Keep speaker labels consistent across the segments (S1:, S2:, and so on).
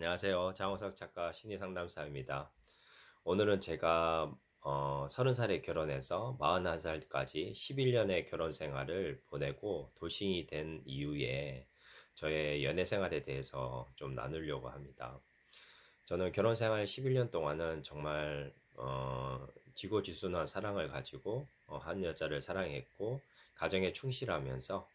S1: 안녕하세요. 장호석 작가 심리상담사입니다. 오늘은 제가 어, 30살에 결혼해서 41살까지 11년의 결혼 생활을 보내고 돌싱이 된 이후에 저의 연애 생활에 대해서 좀 나누려고 합니다. 저는 결혼 생활 11년 동안은 정말 어, 지고지순한 사랑을 가지고 어, 한 여자를 사랑했고 가정에 충실하면서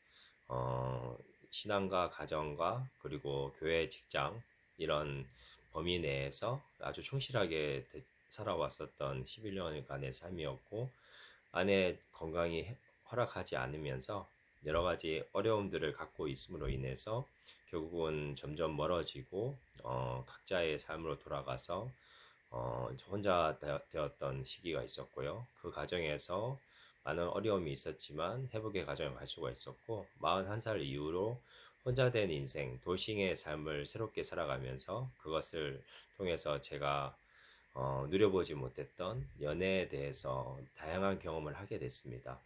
S1: 어, 신앙과 가정과 그리고 교회 직장 이런 범위 내에서 아주 충실하게 살아왔었던 11년간의 삶이었고 아내 건강이 허락하지 않으면서 여러 가지 어려움들을 갖고 있음으로 인해서 결국은 점점 멀어지고 어, 각자의 삶으로 돌아가서 어, 혼자 되었던 시기가 있었고요. 그 과정에서 많은 어려움이 있었지만 회복의 과정을 갈 수가 있었고 41살 이후로 혼자 된 인생, 돌싱의 삶을 새롭게 살아가면서 그것을 통해서 제가 어, 누려보지 못했던 연애에 대해서 다양한 경험을 하게 됐습니다.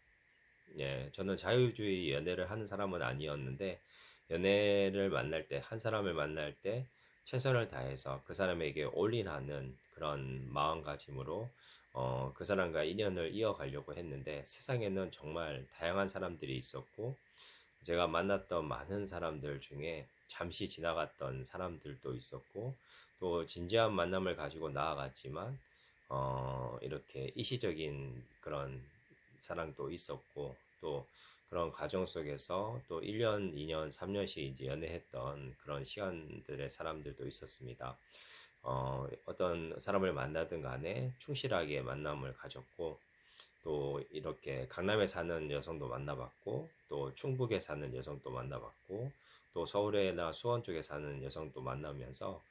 S1: 예, 저는 자유주의 연애를 하는 사람은 아니었는데 연애를 만날 때, 한 사람을 만날 때 최선을 다해서 그 사람에게 올인하는 그런 마음가짐으로 어, 그 사람과 인연을 이어가려고 했는데 세상에는 정말 다양한 사람들이 있었고 제가 만났던 많은 사람들 중에 잠시 지나갔던 사람들도 있었고 또 진지한 만남을 가지고 나아갔지만 어, 이렇게 일시적인 그런 사랑도 있었고 또 그런 과정 속에서 또 1년, 2년, 3년씩 이제 연애했던 그런 시간들의 사람들도 있었습니다. 어, 어떤 사람을 만나든 간에 충실하게 만남을 가졌고 또 이렇게 강남에 사는 여성도 만나봤고 또 충북에 사는 여성도 만나봤고 또 서울에나 수원 쪽에 사는 여성도 만나면서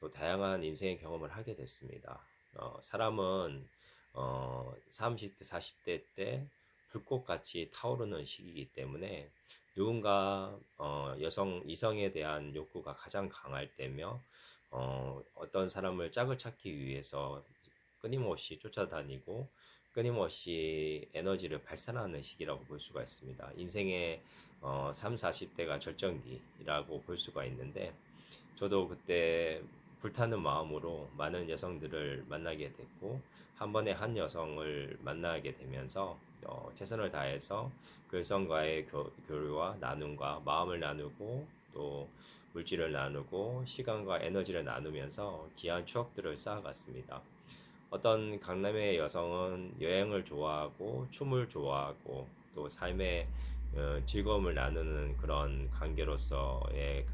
S1: 또 다양한 인생의 경험을 하게 됐습니다. 어, 사람은 어, 30대, 40대 때 불꽃같이 타오르는 시기이기 때문에 누군가 어, 여성 이성에 대한 욕구가 가장 강할 때며 어, 어떤 사람을 짝을 찾기 위해서 끊임없이 쫓아다니고 끊임없이 에너지를 발산하는 시기라고 볼 수가 있습니다. 인생의 어, 3, 40대가 절정기라고 볼 수가 있는데 저도 그때 불타는 마음으로 많은 여성들을 만나게 됐고 한 번에 한 여성을 만나게 되면서 어, 최선을 다해서 그 여성과의 교, 교류와 나눔과 마음을 나누고 또 물질을 나누고 시간과 에너지를 나누면서 귀한 추억들을 쌓아갔습니다. 어떤 강남의 여성은 여행을 좋아하고 춤을 좋아하고 또 삶의 어, 즐거움을 나누는 그런 관계로서의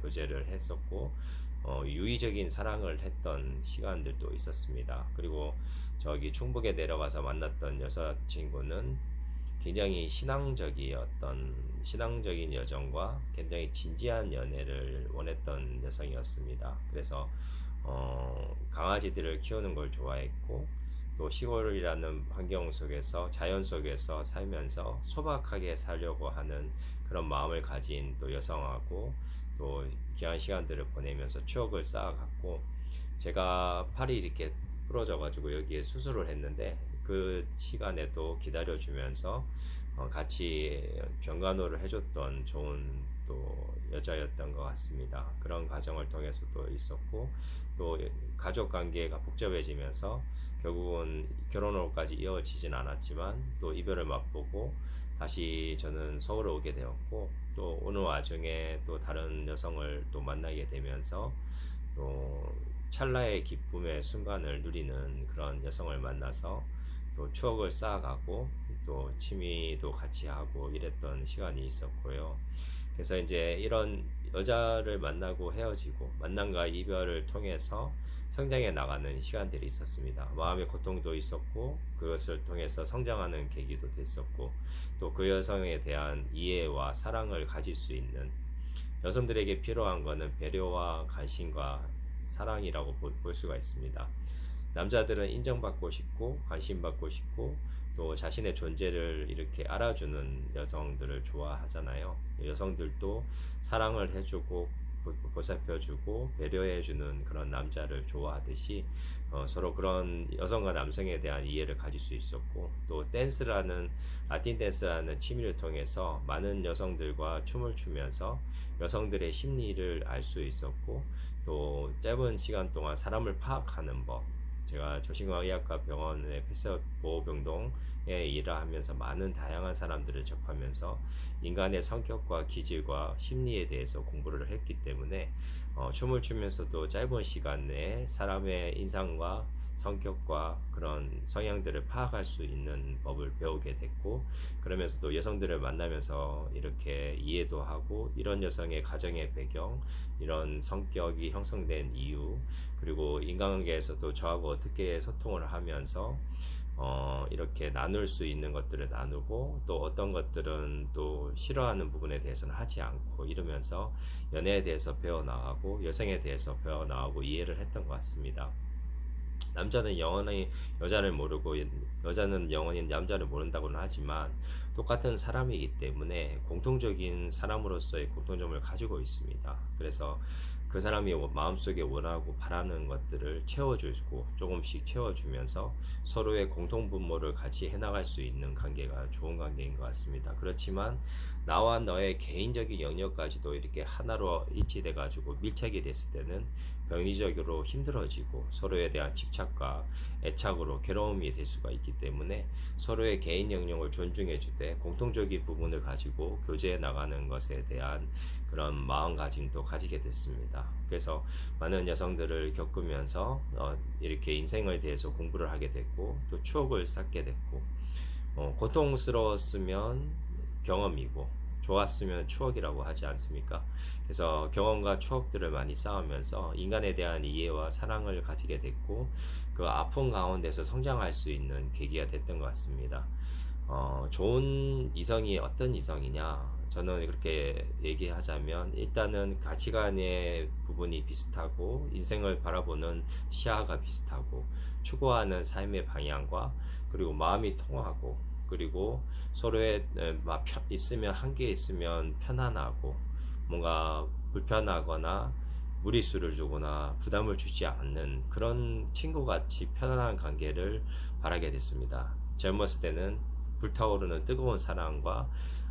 S1: 교제를 했었고 어, 유의적인 사랑을 했던 시간들도 있었습니다. 그리고 저기 충북에 내려가서 만났던 여자친구는 굉장히 신앙적이었던 신앙적인 여정과 굉장히 진지한 연애를 원했던 여성이었습니다. 그래서 어, 강아지들을 키우는 걸 좋아했고 또 시골이라는 환경 속에서 자연 속에서 살면서 소박하게 살려고 하는 그런 마음을 가진 또 여성하고 또 귀한 시간들을 보내면서 추억을 쌓아갔고 제가 팔이 이렇게 부러져 가지고 여기에 수술을 했는데 그 시간에도 기다려주면서 어, 같이 병간호를 해줬던 좋은 또 여자였던 것 같습니다. 그런 과정을 통해서도 있었고 또 가족 관계가 복잡해지면서 결국은 결혼으로까지 이어지진 않았지만 또 이별을 맛보고 다시 저는 서울에 오게 되었고 또 오는 와중에 또 다른 여성을 또 만나게 되면서 또 찰나의 기쁨의 순간을 누리는 그런 여성을 만나서 또 추억을 쌓아가고 또 취미도 같이 하고 이랬던 시간이 있었고요. 그래서 이제 이런 여자를 만나고 헤어지고 만남과 이별을 통해서 성장해 나가는 시간들이 있었습니다. 마음의 고통도 있었고 그것을 통해서 성장하는 계기도 됐었고 또 그 여성에 대한 이해와 사랑을 가질 수 있는 여성들에게 필요한 것은 배려와 관심과 사랑이라고 볼 수가 있습니다. 남자들은 인정받고 싶고 관심받고 싶고 또 자신의 존재를 이렇게 알아주는 여성들을 좋아하잖아요. 여성들도 사랑을 해주고 보살펴주고 배려해주는 그런 남자를 좋아하듯이 어, 서로 그런 여성과 남성에 대한 이해를 가질 수 있었고 또 댄스라는 라틴 댄스라는 취미를 통해서 많은 여성들과 춤을 추면서 여성들의 심리를 알 수 있었고 또 짧은 시간 동안 사람을 파악하는 법. 제가 조신과의학과 병원의 폐쇄 보호병동에 일을 하면서 많은 다양한 사람들을 접하면서 인간의 성격과 기질과 심리에 대해서 공부를 했기 때문에 어, 춤을 추면서도 짧은 시간 내에 사람의 인상과 성격과 그런 성향들을 파악할 수 있는 법을 배우게 됐고 그러면서도 여성들을 만나면서 이렇게 이해도 하고 이런 여성의 가정의 배경 이런 성격이 형성된 이유 그리고 인간관계에서도 저하고 어떻게 소통을 하면서 어, 이렇게 나눌 수 있는 것들을 나누고 또 어떤 것들은 또 싫어하는 부분에 대해서는 하지 않고 이러면서 연애에 대해서 배워나가고 여성에 대해서 배워나가고 이해를 했던 것 같습니다. 남자는 영원히 여자를 모르고 여자는 영원히 남자를 모른다고는 하지만 똑같은 사람이기 때문에 공통적인 사람으로서의 공통점을 가지고 있습니다. 그래서 그 사람이 마음속에 원하고 바라는 것들을 채워주고 조금씩 채워주면서 서로의 공통 분모를 같이 해나갈 수 있는 관계가 좋은 관계인 것 같습니다. 그렇지만 나와 너의 개인적인 영역까지도 이렇게 하나로 일치돼 가지고 밀착이 됐을 때는 병리적으로 힘들어지고 서로에 대한 집착과 애착으로 괴로움이 될 수가 있기 때문에 서로의 개인 영역을 존중해 주되 공통적인 부분을 가지고 교제해 나가는 것에 대한 그런 마음가짐도 가지게 됐습니다. 그래서 많은 여성들을 겪으면서 어, 이렇게 인생에 대해서 공부를 하게 됐고 또 추억을 쌓게 됐고 어, 고통스러웠으면 경험이고 좋았으면 추억이라고 하지 않습니까? 그래서 경험과 추억들을 많이 쌓으면서 인간에 대한 이해와 사랑을 가지게 됐고 그 아픔 가운데서 성장할 수 있는 계기가 됐던 것 같습니다. 어, 좋은 이성이 어떤 이성이냐? 저는 그렇게 얘기하자면 일단은 가치관의 부분이 비슷하고 인생을 바라보는 시야가 비슷하고 추구하는 삶의 방향과 그리고 마음이 통하고 그리고 서로의 있으면 한계 있으면 편안하고 뭔가 불편하거나 무리수를 주거나 부담을 주지 않는 그런 친구같이 편안한 관계를 바라게 됐습니다. 젊었을 때는 불타오르는 뜨거운 사랑과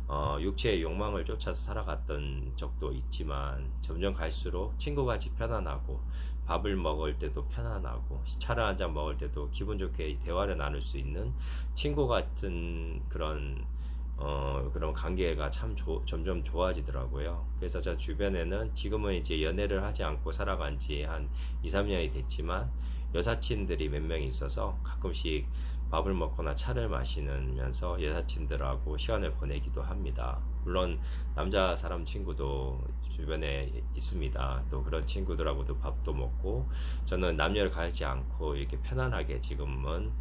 S1: 어, 육체의 욕망을 쫓아서 살아갔던 적도 있지만 점점 갈수록 친구같이 편안하고 밥을 먹을 때도 편안하고 차를 한 잔 먹을 때도 기분 좋게 대화를 나눌 수 있는 친구 같은 그런 어, 그런 관계가 참 조, 점점 좋아지더라고요. 그래서 저 주변에는 지금은 이제 연애를 하지 않고 살아간 지 한 2, 3년이 됐지만 여사친들이 몇 명 있어서 가끔씩 밥을 먹거나 차를 마시면서 여사친들하고 시간을 보내기도 합니다. 물론 남자 사람 친구도 주변에 있습니다. 또 그런 친구들하고도 밥도 먹고 저는 남녀를 가리지 않고 이렇게 편안하게 지금은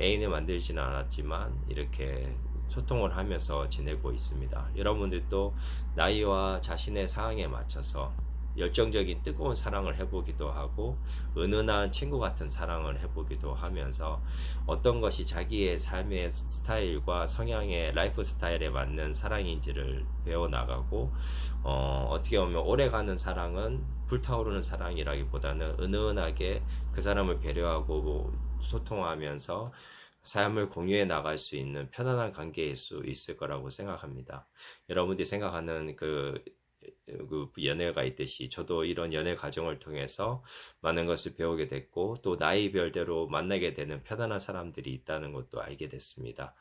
S1: 애인을 만들지는 않았지만 이렇게 소통을 하면서 지내고 있습니다. 여러분들도 나이와 자신의 상황에 맞춰서 열정적인 뜨거운 사랑을 해보기도 하고 은은한 친구 같은 사랑을 해보기도 하면서 어떤 것이 자기의 삶의 스타일과 성향의 라이프 스타일에 맞는 사랑인지를 배워나가고 어, 어떻게 보면 오래가는 사랑은 불타오르는 사랑이라기보다는 은은하게 그 사람을 배려하고 소통하면서 삶을 공유해 나갈 수 있는 편안한 관계일 수 있을 거라고 생각합니다. 여러분들이 생각하는 그, 그 연애가 있듯이 저도 이런 연애 과정을 통해서 많은 것을 배우게 됐고 또 나이별대로 만나게 되는 편안한 사람들이 있다는 것도 알게 됐습니다.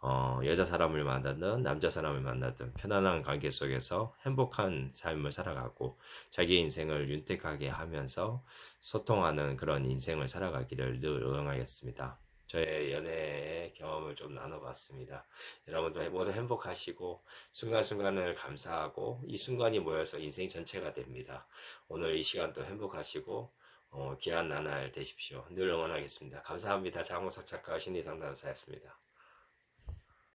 S1: 어, 여자 사람을 만나든 남자 사람을 만나든 편안한 관계 속에서 행복한 삶을 살아가고 자기 인생을 윤택하게 하면서 소통하는 그런 인생을 살아가기를 늘 응원하겠습니다. 저의 연애의 경험을 좀 나눠봤습니다. 여러분도 모두 행복하시고 순간순간을 감사하고 이 순간이 모여서 인생 전체가 됩니다. 오늘 이 시간도 행복하시고 어, 귀한 나날 되십시오. 늘 응원하겠습니다. 감사합니다. 장호석 작가 신리상담사였습니다.